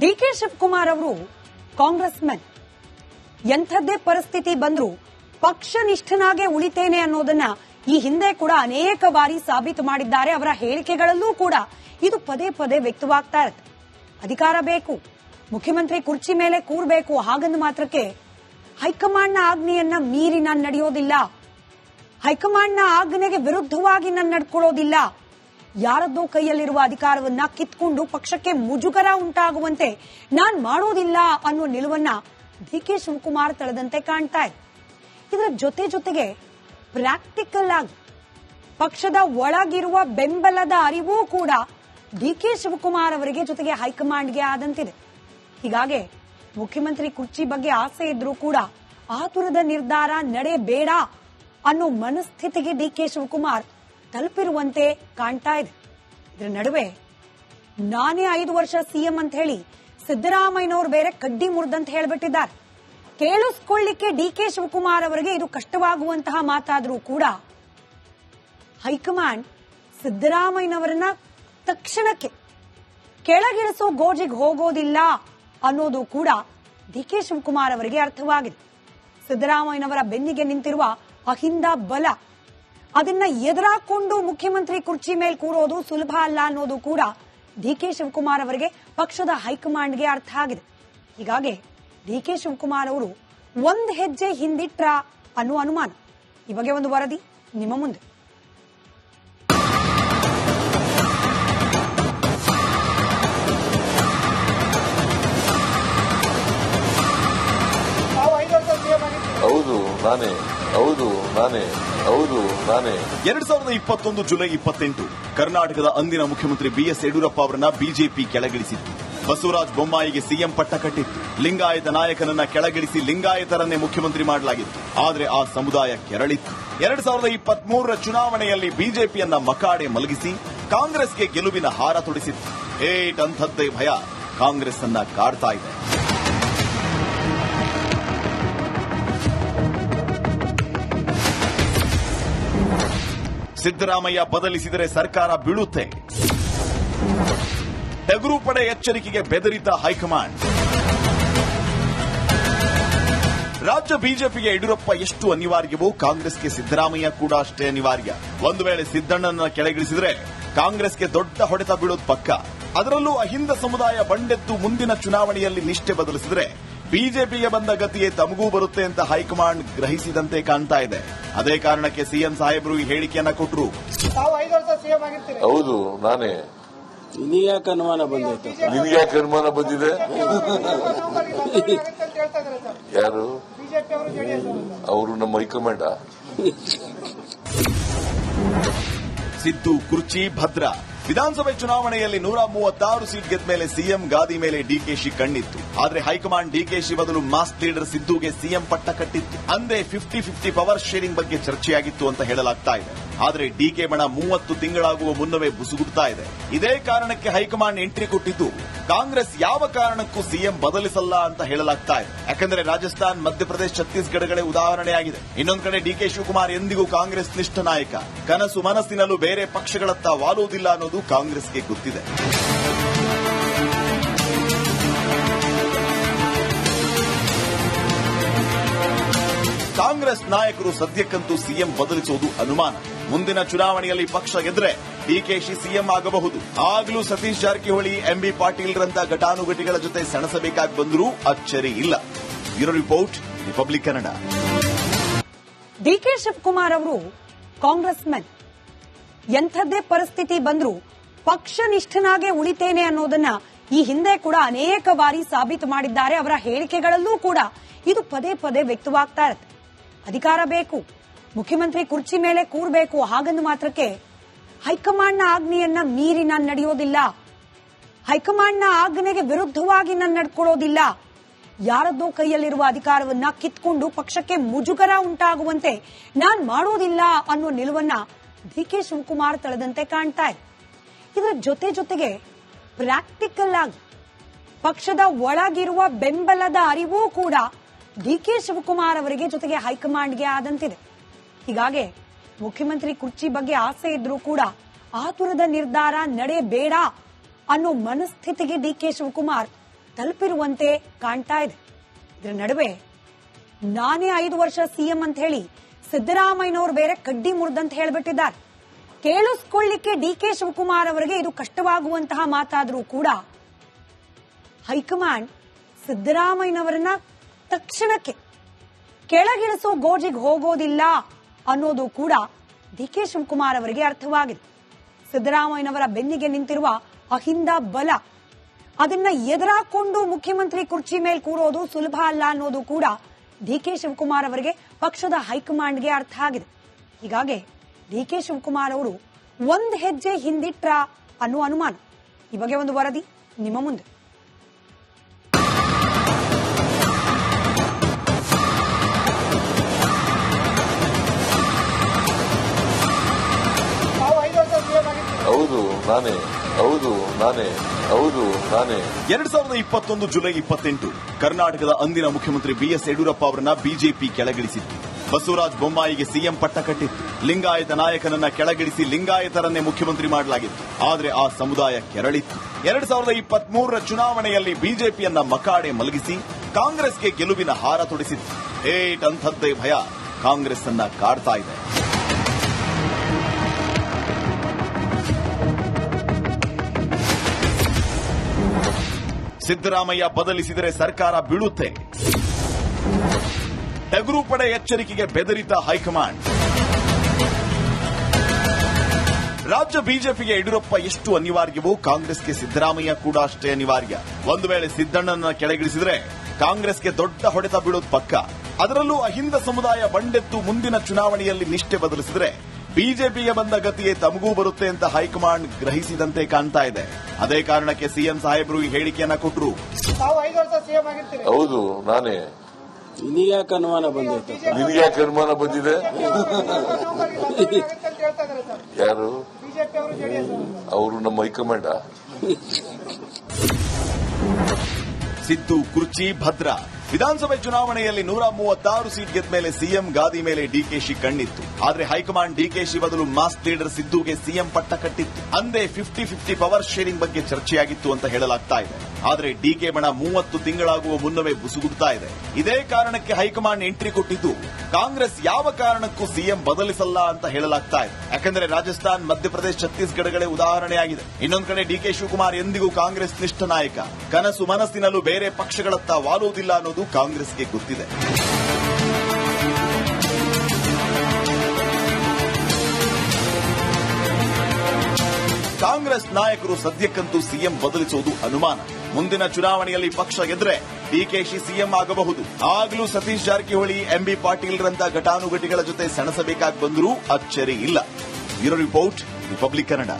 D K Shivakumar ಅವರು Congress men ಎಂಥದ್ದೇ ಪರಿಸ್ಥಿತಿ ಬಂದರೂ ಪಕ್ಷ ನಿಷ್ಠನಾಗೆ ಉಳಿತೇನೆ ಅನ್ನೋದನ್ನ ಈ ಹಿಂದೆ ಕೂಡ ಅನೇಕ ಬಾರಿ ಸಾಬೀತು ಮಾಡಿದ್ದಾರೆ ಅವರ ಹೇಳಿಕೆಗಳಲ್ಲೂ ಕೂಡ ಇದು ಪದೇ ಪದೇ ವ್ಯಕ್ತವಾಗ್ತಾ ಇರುತ್ತೆ. ಅಧಿಕಾರ ಬೇಕು, ಮುಖ್ಯಮಂತ್ರಿ ಕುರ್ಚಿ ಮೇಲೆ ಕೂರಬೇಕು ಹಾಗಂದು ಮಾತ್ರಕ್ಕೆ ಹೈಕಮಾಂಡ್ನ ಆಜ್ಞೆಯನ್ನ ಮೀರಿ ನಾನು ನಡೆಯೋದಿಲ್ಲ ಹೈಕಮಾಂಡ್ನ ಆಜ್ಞೆಗೆ ವಿರುದ್ಧವಾಗಿ ನಾನು ನಡ್ಕೊಳ್ಳೋದಿಲ್ಲ ಯಾರದ್ದೋ ಕೈಯಲ್ಲಿರುವ ಅಧಿಕಾರವನ್ನ ಕಿತ್ಕೊಂಡು ಪಕ್ಷಕ್ಕೆ ಮುಜುಗರ ಉಂಟಾಗುವಂತೆ ನಾನ್ ಮಾಡೋದಿಲ್ಲ ಅನ್ನೋ ನಿಲುವನ್ನ ಡಿ ಕೆ ಶಿವಕುಮಾರ್ ತಳೆದಂತೆ ಕಾಣ್ತಾ ಇದೆ. ಇದರ ಜೊತೆ ಜೊತೆಗೆ ಪ್ರಾಕ್ಟಿಕಲ್ ಆಗಿ ಪಕ್ಷದ ಒಳಗಿರುವ ಬೆಂಬಲದ ಅರಿವು ಕೂಡ ಡಿ ಕೆ ಶಿವಕುಮಾರ್ ಅವರಿಗೆ ಜೊತೆಗೆ ಹೈಕಮಾಂಡ್ಗೆ ಆದಂತಿದೆ. ಹೀಗಾಗಿ ಮುಖ್ಯಮಂತ್ರಿ ಕುರ್ಚಿ ಬಗ್ಗೆ ಆಸೆ ಇದ್ರೂ ಕೂಡ ಆತುರದ ನಿರ್ಧಾರ ನಡೆಯಬೇಡ ಅನ್ನೋ ಮನಸ್ಥಿತಿಗೆ ಡಿ ಕೆ ಶಿವಕುಮಾರ್ ತಲುಪಿರುವಂತೆ ಕಾಣ್ತಾ ಇದೆ. ಇದ್ರ ನಡುವೆ ನಾನೇ ಐದು ವರ್ಷ ಸಿಎಂ ಅಂತ ಹೇಳಿ ಸಿದ್ದರಾಮಯ್ಯನವರು ಬೇರೆ ಕಡ್ಡಿ ಮುರಿದಂತ ಹೇಳ್ಬಿಟ್ಟಿದ್ದಾರೆ. ಕೇಳಿಸ್ಕೊಳ್ಳಿಕ್ಕೆ ಡಿ ಕೆ ಶಿವಕುಮಾರ್ ಅವರಿಗೆ ಇದು ಕಷ್ಟವಾಗುವಂತಹ ಮಾತಾದರೂ ಕೂಡ ಹೈಕಮಾಂಡ್ ಸಿದ್ದರಾಮಯ್ಯನವರನ್ನ ತಕ್ಷಣಕ್ಕೆ ಕೆಳಗಿಳಿಸೋ ಗೋಜಿಗೆ ಹೋಗೋದಿಲ್ಲ ಅನ್ನೋದು ಕೂಡ ಡಿ ಕೆ ಶಿವಕುಮಾರ್ ಅವರಿಗೆ ಅರ್ಥವಾಗಿದೆ. ಸಿದ್ದರಾಮಯ್ಯನವರ ಬೆನ್ನಿಗೆ ನಿಂತಿರುವ ಅಹಿಂದ ಬಲ ಅದನ್ನ ಎದುರಾಕೊಂಡು ಮುಖ್ಯಮಂತ್ರಿ ಕುರ್ಚಿ ಮೇಲೆ ಕೂರೋದು ಸುಲಭ ಅಲ್ಲ ಅನ್ನೋದು ಕೂಡ ಡಿ ಕೆ ಶಿವಕುಮಾರ್ ಅವರಿಗೆ ಪಕ್ಷದ ಹೈಕಮಾಂಡ್ಗೆ ಅರ್ಥ ಆಗಿದೆ. ಹೀಗಾಗಿ ಡಿ ಕೆ ಶಿವಕುಮಾರ್ ಅವರು ಒಂದ್ ಹೆಜ್ಜೆ ಹಿಂದಿಟ್ರ ಅನ್ನೋ ಅನುಮಾನ. ಈ ಬಗ್ಗೆ ಒಂದು ವರದಿ ನಿಮ್ಮ ಮುಂದೆ. ಹೌದು, ನಾನೇ ಹೌದು ನಾನೇ ಹೌದು, ನಾನೇ. ಎರಡ್ ಸಾವಿರದ ಇಪ್ಪತ್ತೊಂದು ಜುಲೈ ಇಪ್ಪತ್ತೆಂಟು, ಕರ್ನಾಟಕದ ಅಂದಿನ ಮುಖ್ಯಮಂತ್ರಿ ಬಿಎಸ್ ಯಡಿಯೂರಪ್ಪ ಅವರನ್ನ ಬಿಜೆಪಿ ಕೆಳಗಿಳಿಸಿತ್ತು. ಬಸವರಾಜ ಬೊಮ್ಮಾಯಿಗೆ ಸಿಎಂ ಪಟ್ಟ ಕಟ್ಟಿತ್ತು. ಲಿಂಗಾಯತ ನಾಯಕನನ್ನ ಕೆಳಗಿಳಿಸಿ ಲಿಂಗಾಯತರನ್ನೇ ಮುಖ್ಯಮಂತ್ರಿ ಮಾಡಲಾಗಿತ್ತು. ಆದರೆ ಆ ಸಮುದಾಯ ಕೆರಳಿತ್ತು. ಎರಡ್ ಸಾವಿರದ ಇಪ್ಪತ್ತ್ ಮೂರರ ಚುನಾವಣೆಯಲ್ಲಿ ಬಿಜೆಪಿಯನ್ನ ಮಕಾಡೆ ಮಲಗಿಸಿ ಕಾಂಗ್ರೆಸ್ಗೆ ಗೆಲುವಿನ ಹಾರ ತೊಡಿಸಿತ್ತು. ಏಟ್ ಅಂಥದ್ದೇ ಭಯ. ಕಾಂಗ್ರೆಸ್ ಅನ್ನ ಕಾಡ್ತಾ ಇದೆ. ಸಿದ್ದರಾಮಯ್ಯ ಬದಲಿಸಿದರೆ ಸರ್ಕಾರ ಬೀಳುತ್ತೆ. ಟಗರು ಪಡೆ ಎಚ್ಚರಿಕೆಗೆ ಬೆದರಿತ ಹೈಕಮಾಂಡ್. ರಾಜ್ಯ ಬಿಜೆಪಿಗೆ ಯಡಿಯೂರಪ್ಪ ಎಷ್ಟು ಅನಿವಾರ್ಯವೋ ಕಾಂಗ್ರೆಸ್ಗೆ ಸಿದ್ದರಾಮಯ್ಯ ಕೂಡ ಅಷ್ಟೇ ಅನಿವಾರ್ಯ. ಒಂದು ವೇಳೆ ಸಿದ್ದಣ್ಣನ ಕೆಳಗಿಳಿಸಿದ್ರೆ ಕಾಂಗ್ರೆಸ್ಗೆ ದೊಡ್ಡ ಹೊಡೆತ ಬೀಳೋದು ಪಕ್ಕ. ಅದರಲ್ಲೂ ಅಹಿಂದ ಸಮುದಾಯ ಬಂಡೆದ್ದು ಮುಂದಿನ ಚುನಾವಣೆಯಲ್ಲಿ ನಿಷ್ಠೆ ಬದಲಿಸಿದ್ರೆ ಬಿಜೆಪಿಗೆ ಬಂದ ಗತಿಯೇ ತಮಗೂ ಬರುತ್ತೆ ಅಂತ ಹೈಕಮಾಂಡ್ ಗ್ರಹಿಸಿದಂತೆ ಕಾಣ್ತಾ ಇದೆ. ಅದೇ ಕಾರಣಕ್ಕೆ ಸಿಎಂ ಸಾಹೇಬರು ಈ ಹೇಳಿಕೆಯನ್ನ ಕೊಟ್ಟರು ತಾವು ಐದು ವರ್ಷ ಸಿಎಂ ಆಗಿರ್ತೀರಿ. ಹೌದು ನಾನೇ. ನಿನಗ್ಯಾಕೆ ಅನುಮಾನ ಬಂದೈತೆ? ನಿನ್ಗ್ಯಾಕೆ ಅನುಮಾನ ಬಂದಿದೆ? ಅಂತ ಹೇಳ್ತಾ ಇದ್ದಾರೆ ಸರ್. ಯಾರು? ಬಿಜೆಪಿ ಅವರು ಜೆಡಿಎಸ್ ಅವರು. ಅವರು ನಮ್ಮ ಹೈಕಮಾಂಡ. ಸಿದ್ದು ಕುರ್ಚಿ ಭದ್ರ. ವಿಧಾನಸಭೆ ಚುನಾವಣೆಯಲ್ಲಿ ನೂರ ಮೂವತ್ತಾರು ಸೀಟ್ ಗೆದ್ದ ಮೇಲೆ ಸಿಎಂ ಗಾದಿ ಮೇಲೆ ಡಿಕೆಶಿ ಕಣ್ಣಿತ್ತು. ಆದ್ರೆ ಹೈಕಮಾಂಡ್ ಡಿಕೆಶಿ ಬದಲು ಮಾಸ್ ಲೀಡರ್ ಸಿದ್ದುಗೆ ಸಿಎಂ ಪಟ್ಟ ಕಟ್ಟಿತ್ತು. ಅಂದೇ ಫಿಫ್ಟಿ ಫಿಫ್ಟಿ ಪವರ್ ಶೇರಿಂಗ್ ಬಗ್ಗೆ ಚರ್ಚೆಯಾಗಿತ್ತು ಅಂತ ಹೇಳಲಾಗ್ತಾ ಇದೆ. ಆದ್ರೆ ಡಿಕೆ ಮಣ ಮೂವತ್ತು ತಿಂಗಳಾಗುವ ಮುನ್ನವೇ ಬುಸುಗುಡ್ತಾ ಇದೆ. ಇದೇ ಕಾರಣಕ್ಕೆ ಹೈಕಮಾಂಡ್ ಎಂಟ್ರಿ ಕೊಟ್ಟಿದ್ದು, ಕಾಂಗ್ರೆಸ್ ಯಾವ ಕಾರಣಕ್ಕೂ ಸಿಎಂ ಬದಲಿಸಲ್ಲ ಅಂತ ಹೇಳಲಾಗ್ತಾ ಇದೆ. ಯಾಕಂದ್ರೆ ರಾಜಸ್ಥಾನ್, ಮಧ್ಯಪ್ರದೇಶ ಛತ್ತೀಸ್ಗಢಗಳೇ ಉದಾಹರಣೆಯಾಗಿದೆ. ಇನ್ನೊಂದು ಕಡೆ ಡಿಕೆ ಶಿವಕುಮಾರ್ ಎಂದಿಗೂ ಕಾಂಗ್ರೆಸ್ ನಿಷ್ಠ ನಾಯಕ. ಕನಸು ಮನಸ್ಸಿನಲ್ಲೂ ಬೇರೆ ಪಕ್ಷಗಳತ್ತ ವಾಲುವುದಿಲ್ಲ ಅನ್ನೋದು ಕಾಂಗ್ರೆಸ್ಗೆ ಗೊತ್ತಿದೆ. ಕಾಂಗ್ರೆಸ್ ನಾಯಕರು ಸದ್ಯಕ್ಕಂತೂ ಸಿಎಂ ಬದಲಿಸುವುದು ಅನುಮಾನ. ಮುಂದಿನ ಚುನಾವಣೆಯಲ್ಲಿ ಪಕ್ಷ ಗೆದ್ರೆ ಡಿಕೆಶಿ ಸಿಎಂ ಆಗಬಹುದು. ಆಗಲೂ ಸತೀಶ್ ಜಾರಕಿಹೊಳಿ ಎಂಬಿ ಪಾಟೀಲ್ರಂತ ಘಟಾನುಘಟಿಗಳ ಜೊತೆ ಸೆಣಸಬೇಕಾಗಿ ಬಂದರೂ ಅಚ್ಚರಿ ಇಲ್ಲ. Bureau report, Republic Kannada. D K Shivakumar ಅವರು ಕಾಂಗ್ರೆಸ್ ಮೆನ್ ಎಂಥದ್ದೇ ಪರಿಸ್ಥಿತಿ ಬಂದರೂ ಪಕ್ಷ ನಿಷ್ಠನಾಗೆ ಉಳಿತೇನೆ ಅನ್ನೋದನ್ನ ಈ ಹಿಂದೆ ಕೂಡ ಅನೇಕ ಬಾರಿ ಸಾಬೀತು ಮಾಡಿದ್ದಾರೆ ಅವರ ಹೇಳಿಕೆಗಳಲ್ಲೂ ಕೂಡ ಇದು ಪದೇ ಪದೇ ವ್ಯಕ್ತವಾಗ್ತಾ ಇರುತ್ತೆ. ಅಧಿಕಾರ ಬೇಕು ಮುಖ್ಯಮಂತ್ರಿ ಕುರ್ಚಿ ಮೇಲೆ ಕೂರಬೇಕು. ಹಾಗಂದು ಮಾತ್ರಕ್ಕೆ ಹೈಕಮಾಂಡ್ನ ಆಜ್ಞೆಯನ್ನ ಮೀರಿ ನಾನು ನಡೆಯೋದಿಲ್ಲ. ಹೈಕಮಾಂಡ್ನ ಆಜ್ಞೆಗೆ ವಿರುದ್ಧವಾಗಿ ನಾನು ನಡ್ಕೊಳ್ಳೋದಿಲ್ಲ. ಯಾರದ್ದೋ ಕೈಯಲ್ಲಿರುವ ಅಧಿಕಾರವನ್ನ ಕಿತ್ಕೊಂಡು ಪಕ್ಷಕ್ಕೆ ಮುಜುಗರ ಉಂಟಾಗುವಂತೆ ನಾನ್ ಮಾಡೋದಿಲ್ಲ ಅನ್ನೋ ನಿಲುವನ್ನ ಡಿ ಕೆ ಶಿವಕುಮಾರ್ ತಳೆದಂತೆ ಕಾಣ್ತಾ ಇದೆ. ಇದರ ಜೊತೆ ಜೊತೆಗೆ ಪ್ರಾಕ್ಟಿಕಲ್ ಆಗಿ ಪಕ್ಷದ ಒಳಗಿರುವ ಬೆಂಬಲದ ಅರಿವು ಕೂಡ ಡಿ ಕೆ ಶಿವಕುಮಾರ್ ಅವರಿಗೆ ಜೊತೆಗೆ ಹೈಕಮಾಂಡ್ಗೆ ಆದಂತಿದೆ. ಹೀಗಾಗಿ ಮುಖ್ಯಮಂತ್ರಿ ಕುರ್ಚಿ ಬಗ್ಗೆ ಆಸೆ ಇದ್ರೂ ಕೂಡ ಆತುರದ ನಿರ್ಧಾರ ನಡೆಯಬೇಡ ಅನ್ನೋ ಮನಸ್ಥಿತಿಗೆ ಡಿ ಕೆ ಶಿವಕುಮಾರ್ ತಲುಪಿರುವಂತೆ ಕಾಣ್ತಾ ಇದೆ. ಇದರ ನಡುವೆ ನಾನೇ ಐದು ವರ್ಷ ಸಿಎಂ ಅಂತ ಹೇಳಿ ಸಿದ್ದರಾಮಯ್ಯನವರು ಬೇರೆ ಕಡ್ಡಿ ಮುರಿದಂತ ಹೇಳ್ಬಿಟ್ಟಿದ್ದಾರೆ. ಕೇಳಿಸ್ಕೊಳ್ಳಿಕ್ಕೆ ಡಿ ಕೆ ಶಿವಕುಮಾರ್ ಅವರಿಗೆ ಇದು ಕಷ್ಟವಾಗುವಂತಹ ಮಾತಾದರೂ ಕೂಡ ಹೈಕಮಾಂಡ್ ಸಿದ್ದರಾಮಯ್ಯನವರನ್ನ ತಕ್ಷಣಕ್ಕೆ ಕೆಳಗಿಳಿಸೋ ಗೋಜಿಗೆ ಹೋಗೋದಿಲ್ಲ ಅನ್ನೋದು ಕೂಡ ಡಿ ಕೆ ಶಿವಕುಮಾರ್ ಅವರಿಗೆ ಅರ್ಥವಾಗಿದೆ. ಸಿದ್ದರಾಮಯ್ಯನವರ ಬೆನ್ನಿಗೆ ನಿಂತಿರುವ ಅಹಿಂದ ಬಲ, ಅದನ್ನ ಎದುರಾಕೊಂಡು ಮುಖ್ಯಮಂತ್ರಿ ಕುರ್ಚಿ ಮೇಲೆ ಕೂರೋದು ಸುಲಭ ಅಲ್ಲ ಅನ್ನೋದು ಕೂಡ ಡಿ ಕೆ ಶಿವಕುಮಾರ್ ಅವರಿಗೆ ಪಕ್ಷದ ಹೈಕಮಾಂಡ್ಗೆ ಅರ್ಥ ಆಗಿದೆ. ಹೀಗಾಗಿ ಡಿ ಕೆ ಶಿವಕುಮಾರ್ ಅವರು ಒಂದ್ ಹೆಜ್ಜೆ ಹಿಂದಿಟ್ರ ಅನ್ನೋ ಅನುಮಾನ. ಈ ಬಗ್ಗೆ ಒಂದು ವರದಿ ನಿಮ್ಮ ಮುಂದೆ. ನಾನೇ, ಹೌದು ನಾನೇ ಹೌದು, ನಾನೇ. ಎರಡ್ ಸಾವಿರದ ಇಪ್ಪತ್ತೊಂದು ಜುಲೈ ಇಪ್ಪತ್ತೆಂಟು, ಕರ್ನಾಟಕದ ಅಂದಿನ ಮುಖ್ಯಮಂತ್ರಿ ಬಿಎಸ್ ಯಡಿಯೂರಪ್ಪ ಅವರನ್ನ ಬಿಜೆಪಿ ಕೆಳಗಿಳಿಸಿತ್ತು. ಬಸವರಾಜ ಬೊಮ್ಮಾಯಿಗೆ ಸಿಎಂ ಪಟ್ಟ ಕಟ್ಟಿತ್ತು. ಲಿಂಗಾಯತ ನಾಯಕನನ್ನ ಕೆಳಗಿಳಿಸಿ ಲಿಂಗಾಯತರನ್ನೇ ಮುಖ್ಯಮಂತ್ರಿ ಮಾಡಲಾಗಿತ್ತು. ಆದರೆ ಆ ಸಮುದಾಯ ಕೆರಳಿತ್ತು. ಎರಡ್ ಸಾವಿರದ ಇಪ್ಪತ್ತ್ ಮೂರರ ಚುನಾವಣೆಯಲ್ಲಿ ಬಿಜೆಪಿಯನ್ನ ಮಕಾಡೆ ಮಲಗಿಸಿ ಕಾಂಗ್ರೆಸ್ಗೆ ಗೆಲುವಿನ ಹಾರ ತೊಡಿಸಿತ್ತು. ಏಟ್ ಅಂಥದ್ದೇ ಭಯ ಕಾಂಗ್ರೆಸ್ ಅನ್ನ ಕಾಡ್ತಾ ಇದೆ. ಸಿದ್ದರಾಮಯ್ಯ ಬದಲಿಸಿದರೆ ಸರ್ಕಾರ ಬೀಳುತ್ತೆ. ಟಗರು ಪಡೆ ಎಚ್ಚರಿಕೆಗೆ ಬೆದರಿತ ಹೈಕಮಾಂಡ್. ರಾಜ್ಯ ಬಿಜೆಪಿಗೆ ಯಡಿಯೂರಪ್ಪ ಎಷ್ಟು ಅನಿವಾರ್ಯವೋ ಕಾಂಗ್ರೆಸ್ಗೆ ಸಿದ್ದರಾಮಯ್ಯ ಕೂಡ ಅಷ್ಟೇ ಅನಿವಾರ್ಯ. ಒಂದು ವೇಳೆ ಸಿದ್ದಣ್ಣನ ಕೆಳಗಿಳಿಸಿದ್ರೆ ಕಾಂಗ್ರೆಸ್ಗೆ ದೊಡ್ಡ ಹೊಡೆತ ಬೀಳೋದು ಪಕ್ಕ. ಅದರಲ್ಲೂ ಅಹಿಂದ ಸಮುದಾಯ ಬಂಡೆತ್ತು ಮುಂದಿನ ಚುನಾವಣೆಯಲ್ಲಿ ನಿಷ್ಠೆ ಬದಲಿಸಿದ್ರೆ ಬಿಜೆಪಿಗೆ ಬಂದ ಗತಿಯೇ ತಮಗೂ ಬರುತ್ತೆ ಅಂತ ಹೈಕಮಾಂಡ್ ಗ್ರಹಿಸಿದಂತೆ ಕಾಣ್ತಾ ಇದೆ. ಅದೇ ಕಾರಣಕ್ಕೆ ಸಿಎಂ ಸಾಹೇಬರು ಈ ಹೇಳಿಕೆಯನ್ನ ಕೊಟ್ಟರು ಹೌದು ನಾನೇ. ನಿನಗ್ಯಾಕೆ ಅನುಮಾನ ಬಂದೈತೆ ಅನುಮಾನ ಬಂದಿದೆ? ನವೆಂಬರ್ ಹೇಳ್ತಾ ಇದ್ದಾರೆ ಸರ್. ಯಾರು? ಬಿಜೆಪಿ ಅವರು ಜೆಡಿಎಸ್ ಅವರು. ಅವರು ನಮ್ಮ ಹೈಕಮಾಂಡ. ಸಿದ್ದು ಕುರ್ಚಿ ಭದ್ರ. ವಿಧಾನಸಭೆ ಚುನಾವಣೆಯಲ್ಲಿ ನೂರ ಮೂವತ್ತಾರು ಸೀಟ್ ಗೆದ್ದ ಮೇಲೆ ಸಿಎಂ ಗಾದಿ ಮೇಲೆ ಡಿಕೆಶಿ ಕಣ್ಣಿತ್ತು. ಆದ್ರೆ ಹೈಕಮಾಂಡ್ ಡಿಕೆಶಿ ಬದಲು ಮಾಸ್ ಲೀಡರ್ ಸಿದ್ದುಗೆ ಸಿಎಂ ಪಟ್ಟ ಕಟ್ಟಿತ್ತು. ಅಂದೇ ಫಿಫ್ಟಿ ಫಿಫ್ಟಿ ಪವರ್ ಶೇರಿಂಗ್ ಬಗ್ಗೆ ಚರ್ಚೆಯಾಗಿತ್ತು ಅಂತ ಹೇಳಲಾಗ್ತಾ ಇದೆ. ಆದರೆ ಡಿಕೆ ಬಣ ಮೂವತ್ತು ತಿಂಗಳಾಗುವ ಮುನ್ನವೇ ಬುಸುಗುಡ್ತಾ ಇದೆ. ಇದೇ ಕಾರಣಕ್ಕೆ ಹೈಕಮಾಂಡ್ ಎಂಟ್ರಿ ಕೊಟ್ಟಿದ್ದು, ಕಾಂಗ್ರೆಸ್ ಯಾವ ಕಾರಣಕ್ಕೂ ಸಿಎಂ ಬದಲಿಸಲ್ಲ ಅಂತ ಹೇಳಲಾಗ್ತಾ ಇದೆ. ಯಾಕಂದ್ರೆ ರಾಜಸ್ಥಾನ್, ಮಧ್ಯಪ್ರದೇಶ, ಛತ್ತೀಸ್ಗಢಗಳೇ ಉದಾಹರಣೆಯಾಗಿದೆ. ಇನ್ನೊಂದು ಕಡೆ ಡಿಕೆ ಶಿವಕುಮಾರ್ ಎಂದಿಗೂ ಕಾಂಗ್ರೆಸ್ ನಿಷ್ಠ ನಾಯಕ. ಕನಸು ಮನಸ್ಸಿನಲ್ಲೂ ಬೇರೆ ಪಕ್ಷಗಳತ್ತ ವಾಲುವುದಿಲ್ಲ ಅನ್ನೋದು ಕಾಂಗ್ರೆಸ್ಗೆ ಗೊತ್ತಿದೆ. ಕಾಂಗ್ರೆಸ್ ನಾಯಕರು ಸದ್ಯಕ್ಕಂತೂ ಸಿಎಂ ಬದಲಿಸುವುದು ಅನುಮಾನ. ಮುಂದಿನ ಚುನಾವಣೆಯಲ್ಲಿ ಪಕ್ಷ ಗೆದ್ರೆ ಡಿಕೆಶಿ ಸಿಎಂ ಆಗಬಹುದು. ಆಗಲೂ ಸತೀಶ್ ಜಾರಕಿಹೊಳಿ ಎಂಬಿ ಪಾಟೀಲ್ರಂತ ಘಟಾನುಘಟಿಗಳ ಜೊತೆ ಸೆಣಸಬೇಕಾಗಿ ಬಂದರೂ ಅಚ್ಚರಿ ಇಲ್ಲ. Bureau report, Republic Kannada.